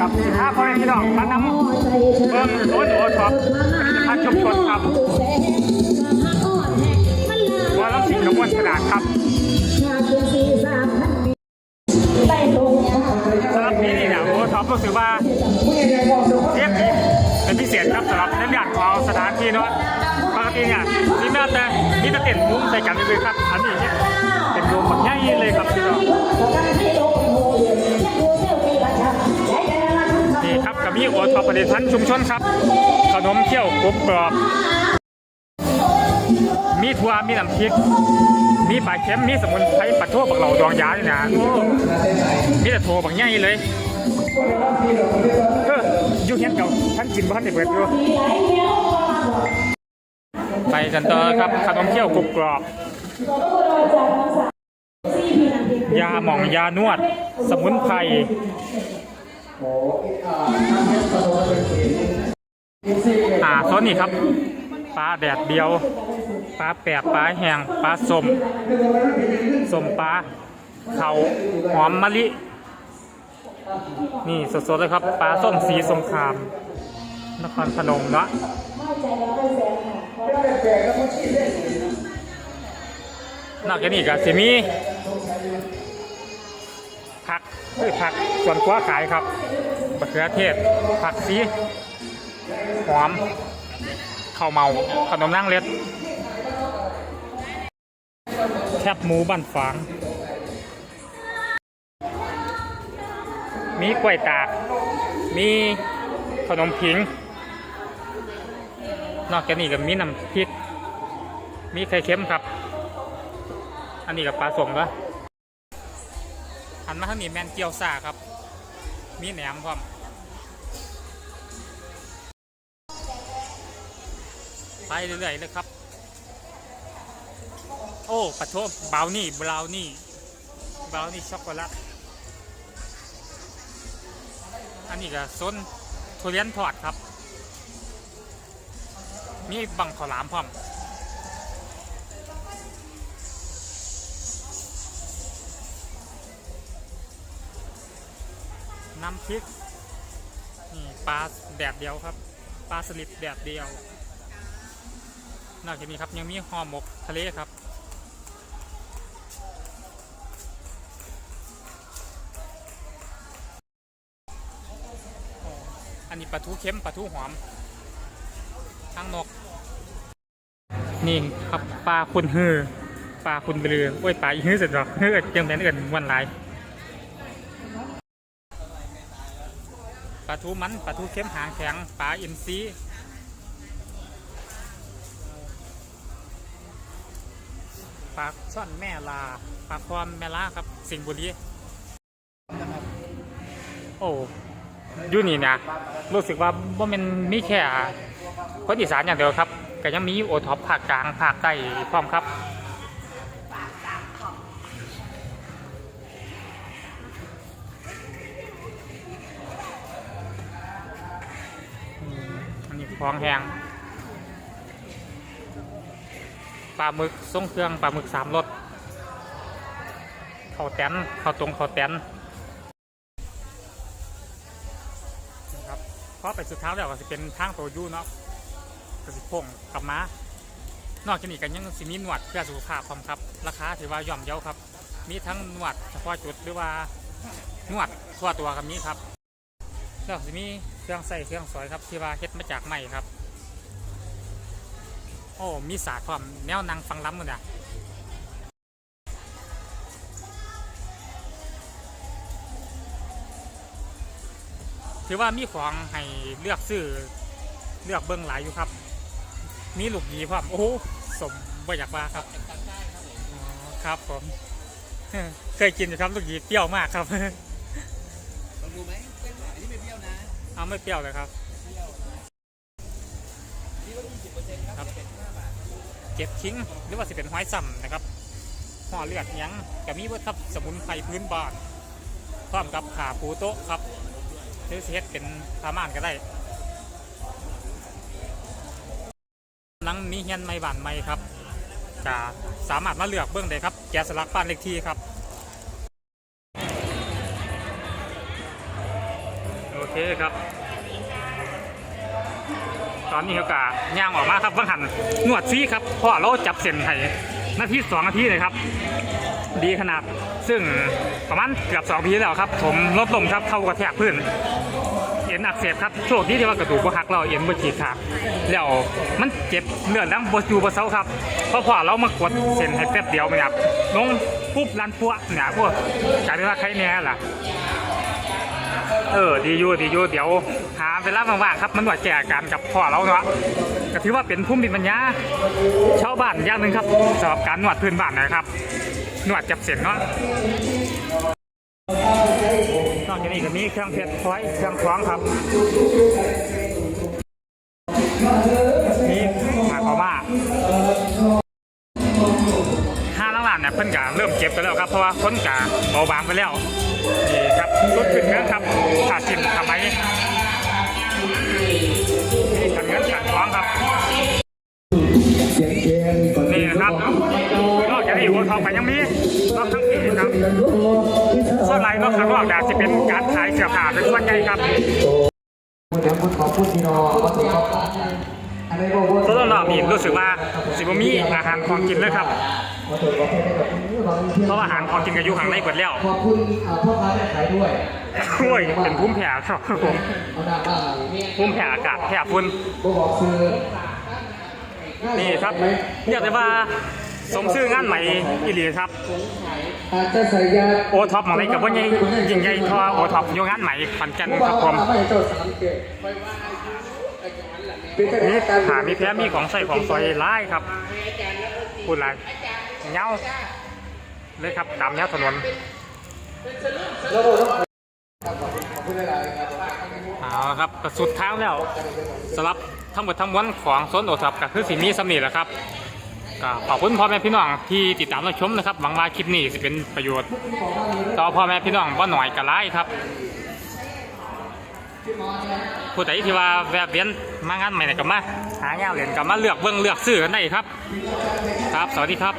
กับห้าพ่อแม่พี่น้องมานนำเบิ้งโอนโอท็อปผลิตภัณฑ์ชุมชนครับว่าเราสิ่งกระบวนขนาดครับสำหรับปีนี้เนี่ยโอท็อปรู้สึกว่าเทียบเป็นพิเศษครับสำหรับในการของสถานที่เนาะปกติเนี่ยนี่น่าจะนี่จะเต็นมุ้งใส่กันเลยครับอันนี้ ผลิตภัณฑ์ชุมชนครับ ขนมเที่ยวกรุบกรอบ มีถั่วมีน้ำพริก มีปลาเค็มมีสมุนไพรปัดทั่วบักเหล่าดองยาด้วยนะมีแต่โทรบักใหญ่เลยเอออยู่เฮียนเก่าท่านกินบ้านในเบิดอยู่ไปกันต่อครับขนมเที่ยวกรุบกรอบยาหม่องยานวด สมุนไพร อ่าโซนนี้ครับ ปลาแดดเดียว ปลาแปบปลาแห้งปลาสมสมปลาเขาหอมมะลิ นี่สดๆเลยครับ ปลาส้มสีสงคราม นครพนมเนาะนอกจากนี้ก็สิมี ผักเอ้ยผักส่วนคว้าขายครับมะเขือเทศ ผักซีหอมข้าวเมาขนมนั่งเล็ด แคบหมูบ้านฝาง มีกล้วยตาก มีขนมผิง นอกจากนี้ก็มีน้ำพริก มีไข่เค็มครับ อันนี้กับปลาสมก็ หันมาทางนี้แมนเกียวซาครับ มีแหนมพร้อมไปเรื่อยๆเลยครับ โอ้ปะโทบราวนี่บราวนี่บราวนี่ช็อกโกแลตอันนี้ก็ส้นทุเรียนทอดครับ มีบังขาวหลามพร้อม น้ำพริกนี่ปลาแดดเดียวครับ ปลาสลิดแดดเดียวนอกจากนี้ครับยังมีห่อหมกทะเลครับอันนี้ปลาทูเค็มปลาทูหอมทั้งนก นี่ครับปลาคุณเฮือปลาคุณเรือโอ้ยปลาอีฮือเสร็จหรอกเฮ้ยยังแมนเอินวันไร ปลาทูมันปลาทูเค็มหางแข็งปลาอินทรีปลาช่อนแม่ลาปลาคอมแม่ลาครับสิงห์บุรีโอ้ยูนี่นะรู้สึกว่าว่ามันมีแค่คนอีสานอย่างเดียวครับก็ยังมีโอท็อปภาคกลางภาคใต้พร้อมครับ คลองแหงปลาหมึกทรงเครื่องปลาหมึกสามรสข้าวแตนข้าวตรงข้าวแตนนะครับเพราะไปสุดท้ายแล้วก็จะเป็นทางตัวยูเนาะก็สิพงกับมานอกจากนี้กันยังสิมีหนวดเพื่อสุขภาพพร้อมครับ ราคาถือว่าย่อมเยาครับ มีทั้งหนวดเฉพาะจุดหรือว่าหนวดทั่วตัวกับนี้ครับแล้วสิมี เครื่องใส่เครื่องสอยครับที่ว่าเฮ็ดมาจากไม้ครับ โอ้ มีศาสตร์ความแนวนางฟังล้ำกันเนี่ยถือว่ามีของให้เลือกซื้อเลือกเบิ้งหลายอยู่ครับ มีลูกหยีพร้อมโอ้สมบ่อยากว่าครับครับผม เคยกินอยู่ครับลูกหยีเปรี้ยวมากครับลองดูไหม เอาไม่เปรี้ยวเลยครับเปอร์เซ็นต์ครับเก็บทิ้งหรือว่าสิเป็นห้อยซ้ำนะครับห่อเลือดยังกับมีวัตถุสมุนไพรพื้นบ้านพร้อมกับขาปูโต๊ะครับหรือสิเฮ็ดเป็นผ้าม่านก็ได้หนังมีเฮียนไม่บานไม่ครับจะสามารถมาเลือกเบื้องได้ครับแกะสลักบ้านเลขที่ครับ เคครับ ตอนนี้เขากะย่างออกมาครับบางหันนวดฟรีครับเพราะเราจับเส้นให้นาทีสองนาทีเลยครับ ดีขนาด ซึ่งประมาณเกือบสองปีแล้วครับ ผมลดลงครับเข้ากระแทกพื้นเอ็นอักเสบครับโชคดีที่ว่ากระดูกบ่หักเราเอ็นบ่ฉีกขาดแล้วมันเจ็บเลือดดังบ่อยู่บ่เซาครับเพราะพอเรามากดเส้นให้แป๊บเดียวมันครับลงปุ๊บลันปัวเนี่ยพวกกลายเป็นว่าใครแน่ล่ะ เออดีอยู่ดีอยู่เดี๋ยวหาเวลาว่างๆครับ มันว่าแจกกันกับพ่อเราเนาะก็ถือว่าเป็นภูมิปัญญาชาวบ้านอย่างหนึ่งครับสำหรับการนวดพื้นบ้านนะครับนวดจับเส้นเนาะนอกจากนี้ก็มีเครื่องเพชรพลอยเครื่องคล้องครับนี่มายความาห้าล้านล้านเนี่ยเพิ่นกะเริ่มเจ็บกันแล้วครับเพราะว่าคนกะเบาบางไปแล้วนี่ครับ รุดขึ้นเงินครับขาดสินทำไมนี่ขันเงินขันคล้องครับ นี่นะครับนอกจากนี้หัวทองไปยังมีนอกทั้งนี้ครับส่วนไรนอกข้างนอกเนี่ยจะเป็นการขายเสื้อผ้าเป็นส่วนใหญ่ครับเดี๋ยวคุณขอพูดทีนอว่าถูกต้องอะไรบอกว่าตัวรอบนี้รู้สึกว่าสิบมีอาหารของกินเลยครับ ว่าถูกต้องให้ได้แบบนี้บางทีเพราะว่าอาหารของกินก็อยู่ข้างในเบิดแล้วขอบคุณพ่อค้าแม่ขายด้วยโอ้ยเป็นภูมิแพ้ครับผมเอาหน้าบ้านภูมิแพ้อากาศแพ้ฝุ่นบ่บอกซื้อนี่ครับเรียกได้ว่าสมชื่องานใหม่อีหลีครับอาจจะใส่ยาโอท็อปของอะไรกับว่าใหญ่ยิ่งใหญ่ทอโอท็อปอยู่งานใหม่ขอนแก่นครับผมไม่โจทย์สามเกตเป็นนี่การหามีแพ้มีของใส่ของซอยไล่ครับพูดอะไร เงาเลยครับตามแนวถนนแล้วก็ต้อาครับเอาละสุดทางแล้วสำหรับทั้งหมดทั้งมวลของโซนโอทับก็คือสีนี้สำนีแหละครับก็ขอบคุณพ่อแม่พี่น้องที่ติดตามรับชมนะครับหวังว่าคลิปนี้จะเป็นประโยชน์ ต่อพ่อแม่พี่น้องว่าหน่อยก็ไล่ครับผู้ใดที่ว่าแวะเวียนมางานใหม่เนี่ยก็มาหาแนวเหรียญก็มาเลือกเบิ่งเลือกซื้อกันได้ครับ ครับ สวัสดีครับ